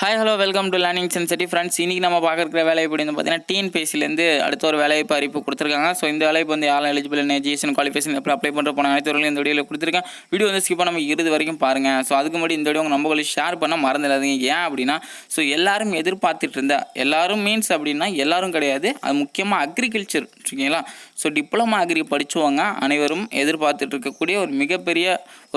Hi hello welcome to learning sensity friends இன்றைக்கி நம்ம பார்க்குற வேலை எப்படி வந்து பார்த்தீங்கன்னா டிஎன்பிஎஸ்சிலேருந்து அடுத்த ஒரு வேலைவாய்ப்பு அறிவிப்பு கொடுத்துருக்காங்க. ஸோ இந்த வேலைக்கு வந்து யாரும் எலிஜிபிள் என்ன ஜிஎஸ்என் குவாலிஃபிகேஷன் எப்படி அப்ளை பண்ணுற போன அனைத்து இந்த வீடியோவில் கொடுத்துருக்கேன். வீடியோ வந்து ஸ்கிப் நம்ம இறுதி வரைக்கும் பாருங்கள் ஸோ அதுக்கு முன்னாடி இந்த வீடியோ உங்கள் நம்பர்களுக்கு ஷேர் பண்ண மறந்துடாதீங்க. ஏன் அப்படின்னா ஸோ எல்லாரும் எதிர்பார்த்துட்டு இருந்தா எல்லாரும் மீன்ஸ் அப்படின்னா எல்லாரும் கிடையாது. அது முக்கியமாக அக்ரிகல்ச்சர் ஓகேங்களா ஸோ டிப்ளமா அக்ரி படித்தவங்க அனைவரும் எதிர்பார்த்துட்டு இருக்கக்கூடிய ஒரு மிகப்பெரிய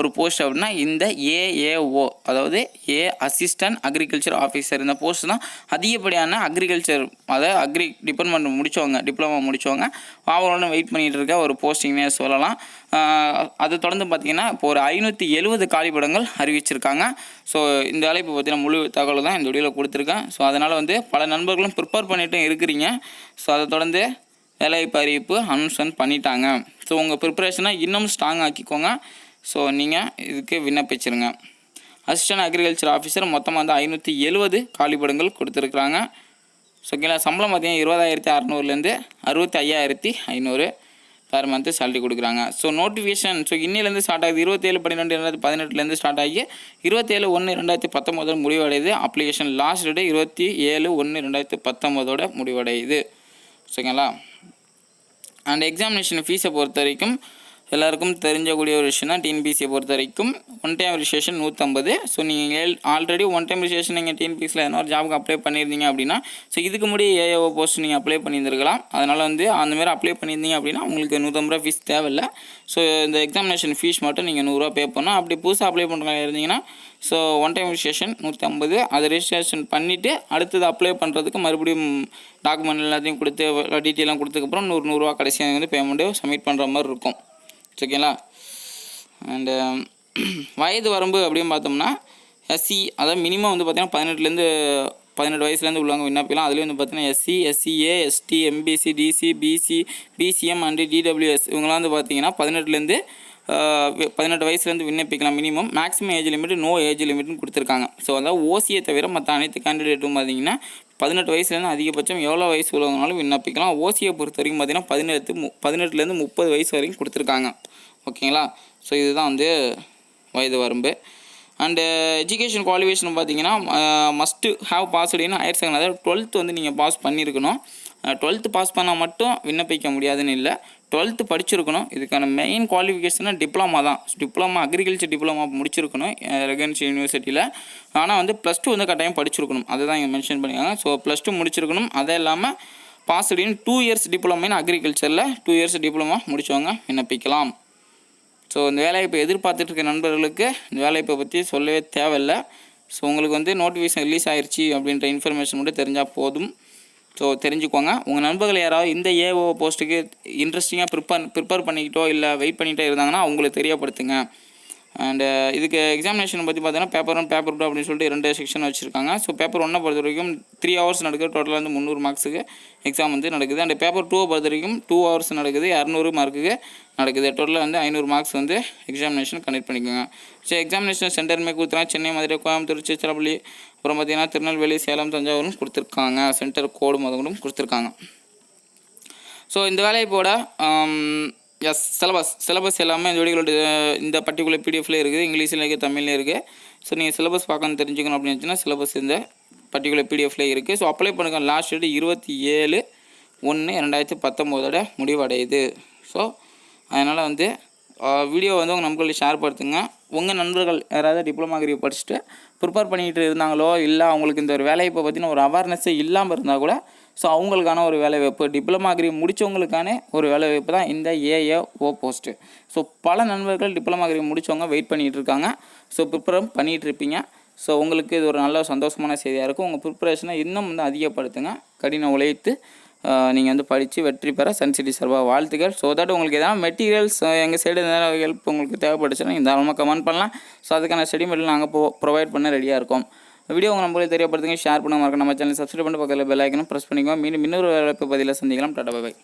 ஒரு போஸ்ட் அப்படின்னா இந்த ஏஏஓ அதாவது ஏ அசிஸ்டன்ட் அக்ரிகல்ச்சர் ஆஃபீஸர் இந்த போஸ்ட் தான் அதிகப்படியான அக்ரிகல்ச்சர் அதாவது அக்ரி டிபார்ட்மெண்ட் முடித்தவங்க டிப்ளமா முடித்தவங்க அவங்களோட வெயிட் பண்ணிகிட்டு இருக்க ஒரு போஸ்டிங்னே சொல்லலாம். அதை தொடர்ந்து பார்த்தீங்கன்னா இப்போ ஒரு ஐநூற்றி எழுபது காலிப்படங்கள் அறிவிச்சிருக்காங்க. ஸோ இந்த வேலைப்பு பார்த்தீங்கன்னா முழு தகவல் தான் இந்த வீடியோவில் கொடுத்துருக்கேன். ஸோ அதனால் வந்து பல நண்பர்களும் ப்ரிப்பேர் பண்ணிட்டும் இருக்கிறீங்க. ஸோ அதை தொடர்ந்து வேலைவாய்ப்பு அறிவிப்பு அனௌன்ஸ்மெண்ட் பண்ணிட்டாங்க. ஸோ உங்கள் ப்ரிப்பரேஷனை இன்னும் ஸ்ட்ராங் ஆக்கிக்கோங்க. ஸோ நீங்கள் இதுக்கு விண்ணப்பிச்சிருங்க. அசிஸ்டன்ட் அக்ரிகல்ச்சர் ஆஃபீஸர் மொத்தமாக வந்து ஐநூற்றி எழுபது காலிப்படங்கள் கொடுத்துருக்குறாங்க. ஸோ ஓகேங்களா சம்பளம் பார்த்தீங்கன்னா இருபதாயிரத்தி அறநூறுலேருந்து அறுபத்தி ஐயாயிரத்தி ஐநூறு பர் மந்த்து சேலரி கொடுக்குறாங்க. ஸோ நோட்டிஃபிகேஷன் ஸோ இன்னிலேருந்து ஸ்டார்ட் ஆகுது. இருபத்தேழு பன்னிரெண்டு ரெண்டாயிரத்தி பதினெட்டுலேருந்து ஸ்டார்ட் ஆகி இருபத்தேழு ஒன்று ரெண்டாயிரத்தி பத்தொம்போதோட முடிவடையுது. அப்ளிகேஷன் லாஸ்ட் டேட் இருபத்தி ஏழு ஒன்று ரெண்டாயிரத்தி பத்தொம்போதோட முடிவடையுது. ஓகேங்களா அண்ட் எக்ஸாமினேஷன் ஃபீஸை பொறுத்த வரைக்கும் எல்லாருக்கும் தெரிஞ்சக்கூடிய ஒரு விஷயம் தான் டிஎன்பிசியை பொறுத்த வரைக்கும் ஒன் டைம் ரிஜிஸ்ட்ரேஷன் நூற்றம்பது ஸோ நீங்கள் ஆல்ரெடி ஒன் டைம் ரிஜிஸ்ட்ரேஷன் நீங்கள் டிஎன்பிசியில் எதனா ஒரு ஜாபுக்கு அப்ளை பண்ணியிருந்தீங்க அப்படின்னா ஸோ இதுக்கு முன்னாடி ஏஓ போஸ்ட் நீங்கள் அப்ளை பண்ணியிருந்திருக்கலாம். அதனால் வந்து அந்தமாரி அப்ளை பண்ணியிருந்தீங்க அப்படின்னா உங்களுக்கு நூற்றம்பது ரூபா ஃபீஸ் தேவையில்லை. ஸோ இந்த எக்ஸாமினேஷன் ஃபீஸ் மட்டும் நீங்கள் நூறுரூவா பே பண்ணணும். அப்படி புதுசாக அப்ளை பண்ணுறாங்க இருந்தீங்கன்னா ஸோ ஒன் டைம் ரிஜிஸ்ட்ரேஷன் நூற்றி ஐம்பது அதை ரிஜிஸ்ட்ரேஷன் பண்ணிவிட்டு அடுத்தது அப்ளை பண்ணுறதுக்கு மறுபடியும் டாக்குமெண்ட் எல்லாத்தையும் கொடுத்து டீட்டெயிலாம் கொடுத்ததுக்கப்புறம் நூறு நூறுரூவா கடைசியாக வந்து பேமெண்ட்டு சப்மிட் பண்ணுற மாதிரி இருக்கும். ஓகேங்களா அண்டு um, வயது வரம்பு அப்படின்னு பார்த்தோம்னா எஸ்சி அதாவது மினிமம் வந்து பார்த்திங்கன்னா பதினெட்டுலேருந்து பதினெட்டு வயசுலேருந்து உள்ளவங்க விண்ணப்பிக்கலாம். அதுலேயும் வந்து பார்த்தீங்கன்னா SC SCA ST MBC DC BC BCM and EWS இவங்களாம் வந்து பார்த்தீங்கன்னா பதினெட்டுலேருந்து பதினெட்டு வயசுலேருந்து விண்ணப்பிக்கலாம் minimum maximum age limit no age லிமிட்னு கொடுத்துருக்காங்க. ஸோ அதாவது ஓசியை தவிர மற்ற அனைத்து கேண்டிடேட்டும் பார்த்தீங்கன்னா பதினெட்டு வயசுலேருந்து அதிகபட்சம் எவ்வளோ வயசு உள்ளவங்கனாலும் விண்ணப்பிக்கலாம். ஓசியை பொறுத்த வரைக்கும் பார்த்தீங்கன்னா பதினெட்டு மு பதினெட்டுலேருந்து முப்பது வயசு வரைக்கும் கொடுத்துருக்காங்க. ஓகேங்களா? ஸோ இதுதான் வந்து வயது வரம்பு. அண்டு எஜுகேஷன் குவாலிஃபிகேஷன் பார்த்தீங்கன்னா மஸ்ட்டு ஹாவ் பாஸ்டுன்னு ஹையர் செகண்ட் அதாவது டுவெல்த்து வந்து நீங்கள் பாஸ் பண்ணியிருக்கணும். டுவெல்த்து பாஸ் பண்ணால் மட்டும் விண்ணப்பிக்க முடியாதுன்னு இல்லை. டுவெல்த்து படிச்சிருக்கணும். இதுக்கான மெயின் குவாலிஃபிகேஷனாக டிப்ளமா தான். டிப்ளமா அக்ரிகல்ச்சர் டிப்ளமா முடிச்சிருக்கணும் ரெகன்சி யூனிவர்சிட்டியில் ஆனால் வந்து ப்ளஸ் டூ வந்து கட்டாயம் படிச்சிருக்கணும். அதை தான் இங்கே மென்ஷன் பண்ணியிருக்காங்க. ஸோ ப்ளஸ் டூ முடிச்சிருக்கணும். அதே இல்லாமல் பாஸ்டின் டூ இயர்ஸ் டிப்ளமா இன் அக்ரிகல்ச்சரில் டூ இயர்ஸ் டிப்ளமா முடித்தவங்க விண்ணப்பிக்கலாம். ஸோ இந்த வேலைவாய்ப்பை எதிர்பார்த்துட்டு இருக்க நண்பர்களுக்கு இந்த வேலைவாய்ப்பை பற்றி சொல்லவே தேவையில்லை. ஸோ உங்களுக்கு வந்து நோட்டிஃபிகேஷன் ரிலீஸ் ஆயிடுச்சு அப்படின்ற இன்ஃபர்மேஷன் மட்டும் தெரிஞ்சால் போதும். ஸோ தெரிஞ்சுக்கோங்க. உங்கள் நண்பர்கள் யாராவது இந்த ஏஓ போஸ்ட்டுக்கு இன்ட்ரெஸ்டிங்காக ப்ரிப்பேர் ப்ரிப்பேர் பண்ணிக்கிட்டோ இல்லை வெயிட் பண்ணிகிட்டே இருந்தாங்கன்னா அவங்களுக்கு தெரியப்படுத்துங்க. அண்டு uh, இதுக்கு எக்ஸாமினேஷன் பற்றி பார்த்தீங்கன்னா பேப்பர் ஒன் பேப்பர் டூ அப்படின்னு சொல்லிட்டு ரெண்டு செக்ஷன் வச்சுருக்காங்க. ஸோ பேப்பர் ஒன்னை பொறுத்த வரைக்கும் த்ரீ ஹவர்ஸ் நடக்குது. டோட்டலாக வந்து முந்நூறு மார்க்ஸுக்கு எக்ஸாம் வந்து நடக்குது. அண்ட் பேப்பர் டூவை பொறுத்த வரைக்கும் டூ ஹவர்ஸ் நடக்குது. இரநூறு மார்க்குக்கு நடக்குது. டோட்டலாக வந்து ஐநூறு மார்க்ஸ் வந்து எக்ஸாமினேஷன் கண்டக்ட் பண்ணிக்கோங்க. ஸோ எக்ஸாமினேஷன் சென்டருமே கொடுத்துருக்காங்க. சென்னை மதுரை கோயம்புத்தூர் திருச்சிராப்பள்ளி அப்புறம் பார்த்தீங்கன்னா திருநெல்வேலி சேலம் தஞ்சாவூரும் கொடுத்துருக்காங்க. சென்டர் கோடு முதலும் கொடுத்துருக்காங்க. ஸோ இந்த வேலையை போட um, எஸ் சிலபஸ் சிலபஸ் எல்லாமே இந்த வீடியோட இந்த பர்டிகுலர் பிடிஎஃப்ல இருக்குது. இங்கிலீஷில் இருக்குது தமிழ்லையும் இருக்குது. ஸோ நீங்கள் சிலபஸ் பார்க்கணும் தெரிஞ்சுக்கணும் அப்படின்னு வச்சுன்னா சிலபஸ் இந்த பர்டிகுலர் பிடிஎஃப்ல இருக்குது. ஸோ அப்ளை பண்ணுங்கள் லாஸ்ட் டேட் இருபத்தி ஏழு ஒன்று ரெண்டாயிரத்தி பத்தொம்போதோட முடிவடையுது. ஸோ அதனால் வந்து வீடியோ வந்து உங்கள் நண்பர்களுக்கு ஷேர் படுத்துங்க. உங்கள் நண்பர்கள் யாராவது டிப்ளமா அக்ரி படிச்சுட்டு ப்ரிப்பேர் பண்ணிகிட்டு இருந்தாங்களோ இல்லை அவங்களுக்கு இந்த ஒரு வேலையை பற்றின ஒரு அவேர்னஸ்ஸே இல்லாமல் இருந்தால் கூட ஸோ அவங்களுக்கான ஒரு வேலைவாய்ப்பு. டிப்ளமா அக்ரி முடித்தவங்களுக்கான ஒரு வேலைவாய்ப்பு தான் இந்த ஏஏஓ போஸ்ட்டு ஸோ பல நண்பர்கள் டிப்ளமா அக்ரி முடித்தவங்க வெயிட் பண்ணிகிட்டு இருக்காங்க ஸோ ப்ரிப்பேரும் பண்ணிகிட்டு இருப்பீங்க ஸோ உங்களுக்கு இது ஒரு நல்ல சந்தோஷமான செய்தியாக இருக்கும். உங்கள் ப்ரிப்பரேஷனை இன்னும் வந்து அதிகப்படுத்துங்க. கடின உழைத்து நீங்கள் வந்து படித்து வெற்றி பெற சன்சிட்டி சார்பாக வாழ்த்துக்கள் ஸோ தட் உங்களுக்கு எதாவது மெட்டீரியல்ஸ் எங்கள் சைடு எதாவது ஹெல்ப் உங்களுக்கு தேவைப்படுச்சுன்னா இந்த தாராளமாக கமெண்ட் பண்ணலாம். ஸோ அதுக்கான ஸ்டடி மெட்டீரியல் நாங்கள் ப்ரொவைட் பண்ண ரெடியாக இருக்கோம். வீடியோ உங்கள் நம்மளுக்கு தெரியப்படுத்துங்க. ஷேர் பண்ண மறக்க நம்ம சேனல் சப்ஸ்கிரைப் பண்ணி பக்கத்தில் பெல் ஐக்கனும் ப்ரெஸ் பண்ணிக்கோங்க. மீண்டும் இன்னொரு பதிலாக சந்திக்கலாம். Tata bye